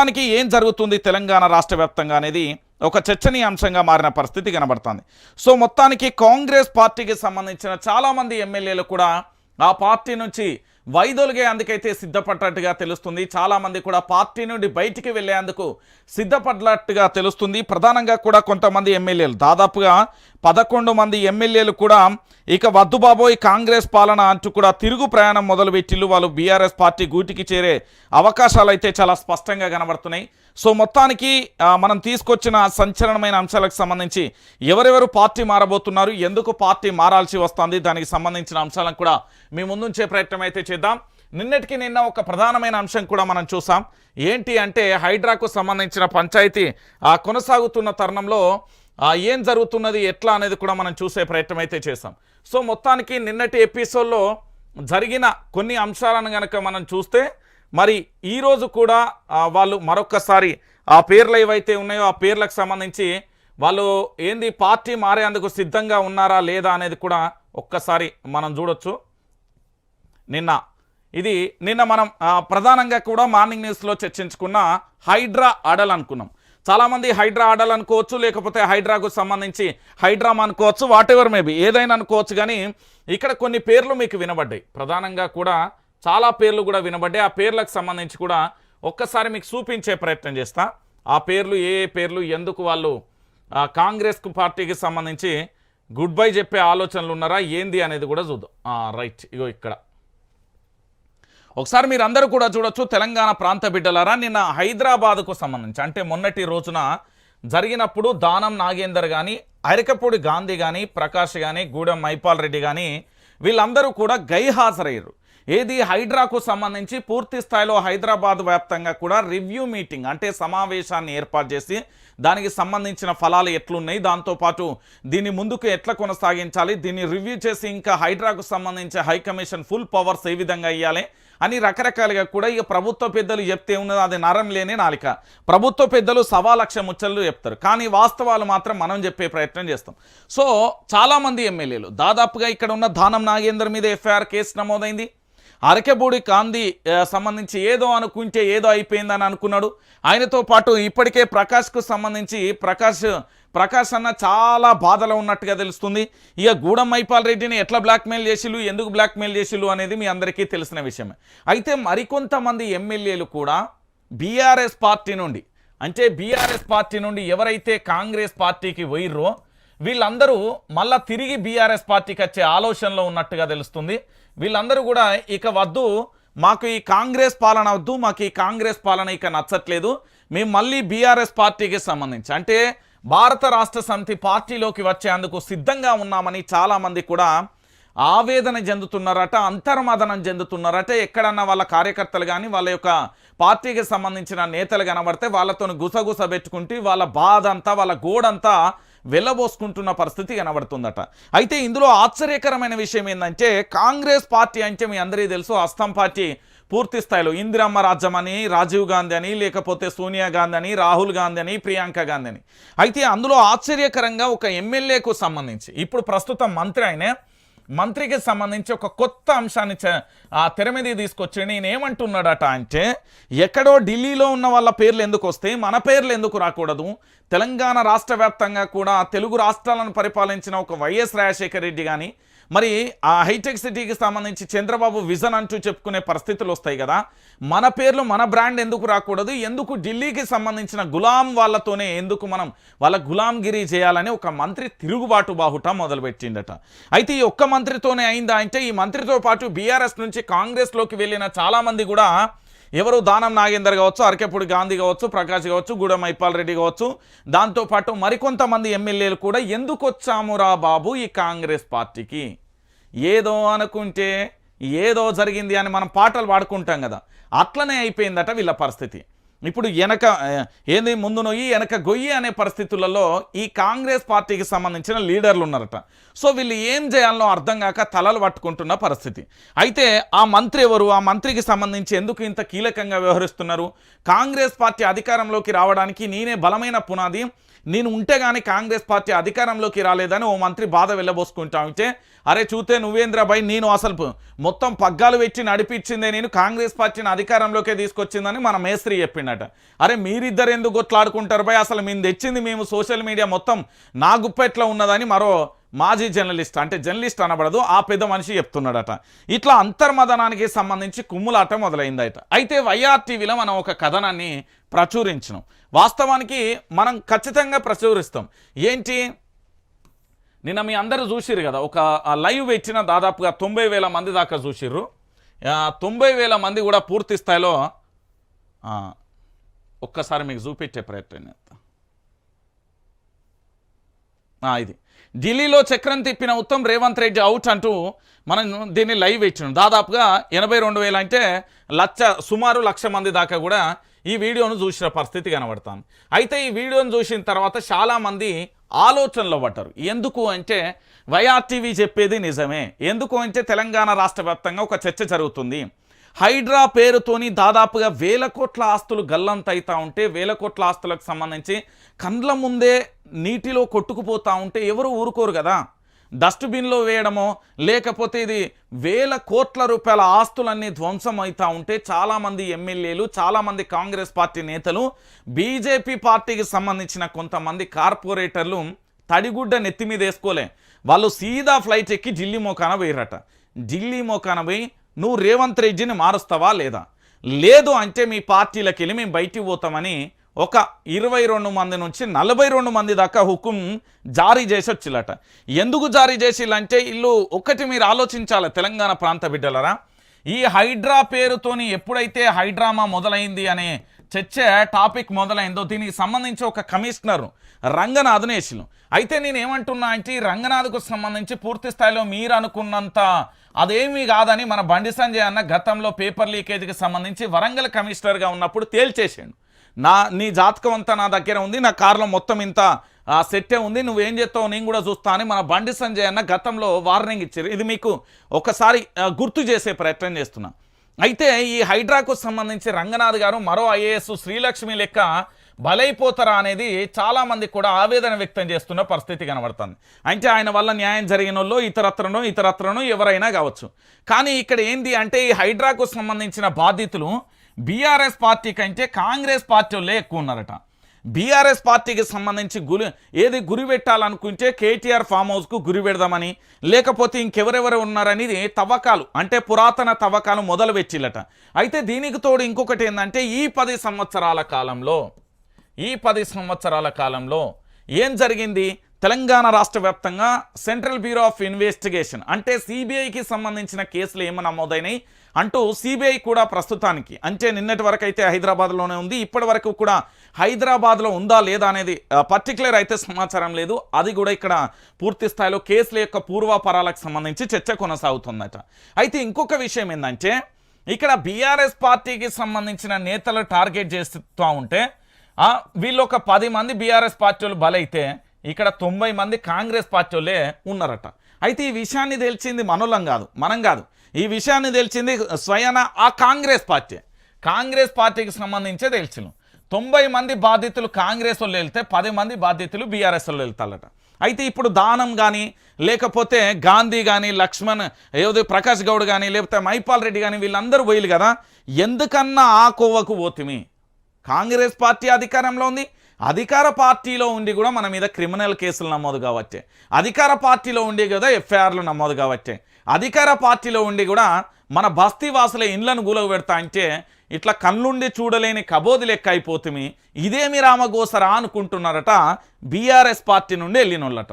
మొత్తానికి ఏం జరుగుతుంది తెలంగాణ రాష్ట్ర వ్యాప్తంగా అనేది ఒక చర్చనీయాంశంగా మారిన పరిస్థితి కనబడుతుంది. సో మొత్తానికి కాంగ్రెస్ పార్టీకి సంబంధించిన చాలామంది ఎమ్మెల్యేలు కూడా ఆ పార్టీ నుంచి వైదొలిగే అందుకైతే సిద్ధపడ్డట్టుగా తెలుస్తుంది. చాలామంది కూడా పార్టీ నుండి బయటికి వెళ్ళేందుకు సిద్ధపడ్డట్టుగా తెలుస్తుంది. ప్రధానంగా కూడా కొంతమంది ఎమ్మెల్యేలు. దాదాపుగా పదకొండు మంది ఎమ్మెల్యేలు కూడా ఇక వద్దు బాబోయ్ కాంగ్రెస్ పాలన అంటూ కూడా తిరుగు ప్రయాణం మొదలుపెట్టిల్లు. వాళ్ళు బీఆర్ఎస్ పార్టీ గూటికి చేరే అవకాశాలు అయితే చాలా స్పష్టంగా కనబడుతున్నాయి. సో మొత్తానికి మనం తీసుకొచ్చిన సంచలనమైన అంశాలకు సంబంధించి ఎవరెవరు పార్టీ మారబోతున్నారు ఎందుకు పార్టీ మారాల్సి వస్తుంది దానికి సంబంధించిన అంశాలను కూడా మీ ముందుంచే ప్రయత్నం అయితే చేద్దాం. నిన్నటికి నిన్న ఒక ప్రధానమైన అంశం కూడా మనం చూసాం. ఏంటి అంటే హైడ్రాకు సంబంధించిన పంచాయతీ ఆ, కొనసాగుతున్న తరుణంలో ఏం జరుగుతున్నది ఎట్లా అనేది కూడా మనం చూసే ప్రయత్నం అయితే చేసాం సో మొత్తానికి నిన్నటి ఎపిసోడ్లో జరిగిన కొన్ని అంశాలను కనుక మనం చూస్తే మరి ఈరోజు కూడా వాళ్ళు మరొక్కసారి ఆ పేర్లు ఏవైతే ఉన్నాయో ఆ పేర్లకు సంబంధించి వాళ్ళు ఏంది పార్టీ మారేందుకు సిద్ధంగా ఉన్నారా లేదా అనేది కూడా ఒక్కసారి మనం చూడొచ్చు. నిన్న ఇది నిన్న మనం ప్రధానంగా కూడా మార్నింగ్ న్యూస్లో చర్చించుకున్న హైడ్రా అడల్ అనుకున్నాం. చాలామంది హైడ్రా అడల్ అనుకోవచ్చు లేకపోతే హైడ్రాకు సంబంధించి హైడ్రామ్ అనుకోవచ్చు వాట్ ఎవర్ మేబీ ఏదైనా అనుకోవచ్చు కానీ ఇక్కడ కొన్ని పేర్లు మీకు వినబడ్డాయి. ప్రధానంగా కూడా చాలా పేర్లు కూడా వినబడ్డాయి. ఆ పేర్లకు సంబంధించి కూడా ఒక్కసారి మీకు చూపించే ప్రయత్నం చేస్తా. ఆ పేర్లు ఏ ఏ పేర్లు ఎందుకు వాళ్ళు కాంగ్రెస్కు కాంగ్రెస్ పార్టీకి సంబంధించి గుడ్ బై చెప్పే ఆలోచనలు ఉన్నారా ఏంది అనేది కూడా చూద్దాం. రైట్ ఇగో ఇక్కడ. ఒకసారి మీరందరూ కూడా చూడొచ్చు తెలంగాణ ప్రాంత బిడ్డలారా నిన్న హైదరాబాద్కు సంబంధించి అంటే మొన్నటి రోజున జరిగినప్పుడు దానం నాగేందర్ కానీ అరికపూడి గాంధీ కానీ ప్రకాష్ కానీ గూడెం మైపాల్ రెడ్డి కానీ వీళ్ళందరూ కూడా గైహాజరయ్యారు. ఏది హైడ్రాకు సంబంధించి పూర్తి స్థాయిలో హైదరాబాద్ వ్యాప్తంగా కూడా రివ్యూ మీటింగ్ అంటే సమావేశాన్ని ఏర్పాటు చేసి దానికి సంబంధించిన ఫలాలు ఎట్లున్నాయి దాంతోపాటు దీన్ని ముందుకు ఎట్లా కొనసాగించాలి దీన్ని రివ్యూ చేసి ఇంకా హైడ్రాకు సంబంధించి హై కమిషన్ ఫుల్ పవర్స్ ఏ విధంగా ఇవ్వాలి అని రకరకాలుగా కూడా ఇక ప్రభుత్వ పెద్దలు చెప్తే ఉన్నది అది నరం లేని నాలిక. ప్రభుత్వ పెద్దలు సవా లక్ష ముచ్చళ్ళు చెప్తారు. కానీ వాస్తవాలు మాత్రం మనం చెప్పే ప్రయత్నం చేస్తాం. సో చాలామంది ఎమ్మెల్యేలు దాదాపుగా ఇక్కడ ఉన్న దానం నాగేందర్ మీద ఎఫ్ఐఆర్ కేసు నమోదైంది. అరకెబూడి కాంది సంబంధించి ఏదో అనుకుంటే ఏదో అయిపోయిందని అనుకున్నాడు. ఆయనతో పాటు ఇప్పటికే ప్రకాష్కు సంబంధించి ప్రకాష్ ప్రకాష్ అన్న చాలా బాధలో ఉన్నట్టుగా తెలుస్తుంది. ఇక గూడెం మైపాల్ రెడ్డిని ఎట్లా బ్లాక్మెయిల్ చేసిళ్ళు ఎందుకు బ్లాక్మెయిల్ చేసిళ్ళు అనేది మీ అందరికీ తెలిసిన విషయమే. అయితే మరికొంతమంది ఎమ్మెల్యేలు కూడా బీఆర్ఎస్ పార్టీ నుండి అంటే బీఆర్ఎస్ పార్టీ నుండి ఎవరైతే కాంగ్రెస్ పార్టీకి పోయిర్రో వీళ్ళందరూ మళ్ళా తిరిగి బీఆర్ఎస్ పార్టీకి వచ్చే ఆలోచనలో ఉన్నట్టుగా తెలుస్తుంది. వీళ్ళందరూ కూడా ఇక వద్దు మాకు ఈ కాంగ్రెస్ పాలన వద్దు మాకు ఈ కాంగ్రెస్ పాలన ఇక నచ్చట్లేదు. మేము మళ్ళీ బీఆర్ఎస్ పార్టీకి సంబంధించి అంటే భారత రాష్ట్ర సమితి పార్టీలోకి వచ్చేందుకు సిద్ధంగా ఉన్నామని చాలామంది కూడా ఆవేదన చెందుతున్నారట అంతర్మదనం చెందుతున్నారట. ఎక్కడన్నా వాళ్ళ కార్యకర్తలు కానీ వాళ్ళ యొక్క పార్టీకి సంబంధించిన నేతలు కనబడితే వాళ్ళతో గుసగుస పెట్టుకుంటూ వాళ్ళ బాధ అంతా వాళ్ళ గోడంతా వెళ్ళబోసుకుంటున్న పరిస్థితి కనబడుతుందట. అయితే ఇందులో ఆశ్చర్యకరమైన విషయం ఏంటంటే కాంగ్రెస్ పార్టీ అంటే మీ అందరికీ తెలుసు అస్తం పార్టీ పూర్తి స్థాయిలో ఇందిరమ్మ రాజ్యం అని రాజీవ్ గాంధీ అని లేకపోతే సోనియా గాంధీ అని రాహుల్ గాంధీ అని ప్రియాంక గాంధీ అని. అయితే అందులో ఆశ్చర్యకరంగా ఒక ఎమ్మెల్యేకు సంబంధించి ఇప్పుడు ప్రస్తుతం మంత్రి ఆయనే మంత్రికి సంబంధించి ఒక కొత్త అంశాన్ని ఆ తెర మీద తీసుకొచ్చి నేను ఏమంటున్నాడట అంటే ఎక్కడో ఢిల్లీలో ఉన్న వాళ్ళ పేర్లు ఎందుకు వస్తాయి మన పేర్లు ఎందుకు రాకూడదు? తెలంగాణ రాష్ట్ర వ్యాప్తంగా కూడా తెలుగు రాష్ట్రాలను పరిపాలించిన ఒక వైఎస్ రాజశేఖర రెడ్డి కానీ మరి ఆ హైటెక్ సిటీకి సంబంధించి చంద్రబాబు విజన్ అంటూ చెప్పుకునే పరిస్థితులు వస్తాయి కదా. మన పేర్లు మన బ్రాండ్ ఎందుకు రాకూడదు? ఎందుకు ఢిల్లీకి సంబంధించిన గులాం వాళ్ళతోనే ఎందుకు మనం వాళ్ళ గులాంగిరి చేయాలని ఒక మంత్రి తిరుగుబాటు బాహుట మొదలుపెట్టిండట అయితే ఈ ఒక్క మంత్రితోనే అయిందా? అంటే ఈ మంత్రితో పాటు బీఆర్ఎస్ నుంచి కాంగ్రెస్లోకి వెళ్ళిన చాలామంది కూడా ఎవరు దానం నాగేందర్ కావచ్చు అరకెప్పుడు గాంధీ కావచ్చు ప్రకాష్ కావచ్చు గూడెం మైపాల్ రెడ్డి కావచ్చు దాంతోపాటు మరికొంతమంది ఎమ్మెల్యేలు కూడా ఎందుకు వచ్చామురా బాబు ఈ కాంగ్రెస్ పార్టీకి? ఏదో అనుకుంటే ఏదో జరిగింది అని మనం పాటలు పాడుకుంటాం కదా. అట్లనే అయిపోయిందట వీళ్ళ పరిస్థితి. ఇప్పుడు వెనక ఏంది ముందు నొయ్యి వెనక గొయ్యి అనే పరిస్థితులలో ఈ కాంగ్రెస్ పార్టీకి సంబంధించిన లీడర్లు ఉన్నారట. సో వీళ్ళు ఏం చేయాలనో అర్థం కాక తలలు పట్టుకుంటున్న పరిస్థితి. అయితే ఆ మంత్రి ఎవరు? ఆ మంత్రికి సంబంధించి ఎందుకు ఇంత కీలకంగా వ్యవహరిస్తున్నారు? కాంగ్రెస్ పార్టీ అధికారంలోకి రావడానికి నేనే బలమైన పునాది. నేను ఉంటే కానీ కాంగ్రెస్ పార్టీ అధికారంలోకి రాలేదని ఓ మంత్రి బాధ వెళ్ళబోసుకుంటా ఉంటే అరే చూతే నువ్వేంద్రబాయ్ నేను అసలు మొత్తం పగ్గాలు పెట్టి నడిపించిందే నేను కాంగ్రెస్ పార్టీని అధికారంలోకే తీసుకొచ్చిందని మన మేస్త్రి చెప్పిండట చెప్పిండట. అరే మీరిద్దరు ఎందుకు కొట్లాడుకుంటారు భయ్? అసలు మేము తెచ్చింది మేము సోషల్ మీడియా మొత్తం నా గుప్పెట్లో ఉన్నదని మరో మాజీ జర్నలిస్ట్ అంటే జర్నలిస్ట్ అనబడదు ఆ పెద్ద మనిషి చెప్తున్నాడట. ఇట్లా అంతర్మదనానికి సంబంధించి కుమ్ములాట మొదలైందట. అయితే వైఆర్ టీవీలో మనం ఒక కథనాన్ని ప్రచురించినాం. వాస్తవానికి మనం ఖచ్చితంగా ప్రచురిస్తాం. ఏంటి? నిన్న మీ అందరూ చూసిర్రు కదా ఒక లైవ్ ఇచ్చిన దాదాపుగా తొంభై వేల మంది దాకా చూసిర్రు. తొంభై వేల మంది కూడా పూర్తి స్థాయిలో ఒక్కసారి మీకు చూపించే ప్రయత్నం ఇది. ఢిల్లీలో చక్రం తిప్పిన ఉత్తమ్ రేవంత్ రెడ్డి అవుట్ అంటూ మనం దీన్ని లైవ్ ఇచ్చినాం. దాదాపుగా ఎనభై రెండు వేలు అంటే లక్ష సుమారు లక్ష మంది దాకా కూడా ఈ వీడియోను చూసిన పరిస్థితి కనబడతాను అయితే ఈ వీడియోను చూసిన తర్వాత చాలామంది ఆలోచనలో పడ్డారు. ఎందుకు అంటే వైఆర్టీవీ చెప్పేది నిజమే. ఎందుకు అంటే తెలంగాణ రాష్ట్ర వ్యాప్తంగా ఒక చర్చ జరుగుతుంది. హైడ్రా పేరుతోని దాదాపుగా వేల కోట్ల ఆస్తులు గల్లంతైతా ఉంటే వేల కోట్ల ఆస్తులకు సంబంధించి కండ్ల ముందే నీటిలో కొట్టుకుపోతూ ఉంటే ఎవరు ఊరుకోరు కదా? డస్ట్బిన్లో వేయడమో లేకపోతే ఇది వేల కోట్ల రూపాయల ఆస్తులన్నీ ధ్వంసం అవుతూ ఉంటే చాలామంది ఎమ్మెల్యేలు చాలామంది కాంగ్రెస్ పార్టీ నేతలు బీజేపీ పార్టీకి సంబంధించిన కొంతమంది కార్పొరేటర్లు తడిగుడ్డ నెత్తి మీద వేసుకోలే. వాళ్ళు సీదా ఫ్లైట్ ఎక్కి ఢిల్లీ మోకాన పోయిరట ఢిల్లీ మోకాన పోయి నువ్వు రేవంత్ రెడ్డిని మారుస్తావా లేదా? లేదు అంటే మీ పార్టీలకు వెళ్ళి మేము బయటికి పోతామని ఒక ఇరవై రెండు మంది నుంచి నలభై రెండు మంది దాకా హుకుం జారీ చేసి వచ్చిల్లట. ఎందుకు జారీ చేసిల్లంటే ఇల్లు ఒక్కటి మీరు ఆలోచించాలి తెలంగాణ ప్రాంత బిడ్డలరా. ఈ హైడ్రా పేరుతోని ఎప్పుడైతే హైడ్రామా మొదలైంది అనే చర్చ టాపిక్ మొదలైందో దీనికి సంబంధించి ఒక కమిషనర్ రంగనాథ్ను వేసినాం అయితే నేను ఏమంటున్నా అంటే ఈ రంగనాథ్కు సంబంధించి పూర్తి స్థాయిలో మీరు అనుకున్నంత అదేమీ కాదని మన బండి సంజయ్ అన్న గతంలో పేపర్ లీకేజ్కి సంబంధించి వరంగల్ కమిషనర్గా ఉన్నప్పుడు తేల్చేసాడు. నా నీ జాతకం అంతా నా దగ్గర ఉంది నా కారులో మొత్తం ఇంత సెట్టే ఉంది నువ్వేం చేస్తావు నేను కూడా చూస్తా అని మన బండి సంజయ్ అన్న గతంలో వార్నింగ్ ఇచ్చారు. ఇది మీకు ఒకసారి గుర్తు చేసే ప్రయత్నం చేస్తున్నా. అయితే ఈ హైడ్రాకు సంబంధించి రంగనాథ్ గారు మరో ఐఏఎస్ శ్రీలక్ష్మి లెక్క బలైపోతారా అనేది చాలామంది కూడా ఆవేదన వ్యక్తం చేస్తున్న పరిస్థితి కనబడుతుంది. అంటే ఆయన వల్ల న్యాయం జరిగిన వాళ్ళు ఇతరత్రనో ఇతరత్రనో ఎవరైనా కావచ్చు. కానీ ఇక్కడ ఏంది అంటే ఈ హైడ్రాకు సంబంధించిన బాధితులు బీఆర్ఎస్ పార్టీ కంటే కాంగ్రెస్ పార్టీ వాళ్ళే ఎక్కువ ఉన్నారట. బీఆర్ఎస్ పార్టీకి సంబంధించి గురి ఏది గురి పెట్టాలనుకుంటే కేటీఆర్ ఫామ్ హౌస్కు గురి పెడదామని లేకపోతే ఇంకెవరెవరు ఉన్నారనేది తవ్వకాలు అంటే పురాతన తవ్వకాలు మొదలు పెట్టిల్లట అయితే దీనికి తోడు ఇంకొకటి ఏంటంటే ఈ పది సంవత్సరాల కాలంలో ఈ పది సంవత్సరాల కాలంలో ఏం జరిగింది? తెలంగాణ రాష్ట్ర వ్యాప్తంగా సెంట్రల్ బ్యూరో ఆఫ్ ఇన్వెస్టిగేషన్ అంటే సిబిఐకి సంబంధించిన కేసులు ఏమి నమోదైనాయి అంటూ సిబిఐ కూడా ప్రస్తుతానికి అంటే నిన్నటి వరకు అయితే హైదరాబాద్లోనే ఉంది. ఇప్పటి వరకు కూడా హైదరాబాద్లో ఉందా లేదా అనేది పర్టికులర్ అయితే సమాచారం లేదు. అది కూడా ఇక్కడ పూర్తి స్థాయిలో కేసుల యొక్క పూర్వాపరాలకు సంబంధించి చర్చ కొనసాగుతుందట. అయితే ఇంకొక విషయం ఏంటంటే ఇక్కడ బీఆర్ఎస్ పార్టీకి సంబంధించిన నేతలు టార్గెట్ చేస్తూ ఉంటే వీళ్ళు ఒక పది మంది బీఆర్ఎస్ పార్టీ వాళ్ళు బలైతే ఇక్కడ తొంభై మంది కాంగ్రెస్ పార్టీ వాళ్ళే ఉన్నారట. అయితే ఈ విషయాన్ని తెలిసింది మనోళ్ళం కాదు మనం కాదు. ఈ విషయాన్ని తెలిసింది స్వయాన ఆ కాంగ్రెస్ పార్టీ. కాంగ్రెస్ పార్టీకి సంబంధించే తెలిసిను తొంభై మంది బాధితులు కాంగ్రెస్ వాళ్ళు వెళ్తే పది మంది బాధితులు బీఆర్ఎస్ వాళ్ళు వెళ్తారట. అయితే ఇప్పుడు దానం కానీ లేకపోతే గాంధీ కానీ లక్ష్మణ్ ఏదో ప్రకాష్ గౌడ్ కానీ లేకపోతే మైపాల్ రెడ్డి కానీ వీళ్ళందరూ పోయిలు కదా. ఎందుకన్నా ఆ కోవకు పోతిమి? కాంగ్రెస్ పార్టీ అధికారంలో ఉంది. అధికార పార్టీలో ఉండి కూడా మన మీద క్రిమినల్ కేసులు నమోదు కావచ్చే అధికార పార్టీలో ఉండి కదా ఎఫ్ఐఆర్లు నమోదు కావచ్చే అధికార పార్టీలో ఉండి కూడా మన బస్తీ వాసుల ఇండ్లను గులవ పెడతా అంటే ఇట్లా కళ్ళుండి చూడలేని కబోది లెక్క అయిపోతుంది ఇదేమి రామగోసరా అనుకుంటున్నారట బీఆర్ఎస్ పార్టీ నుండి వెళ్ళినోళ్ళట.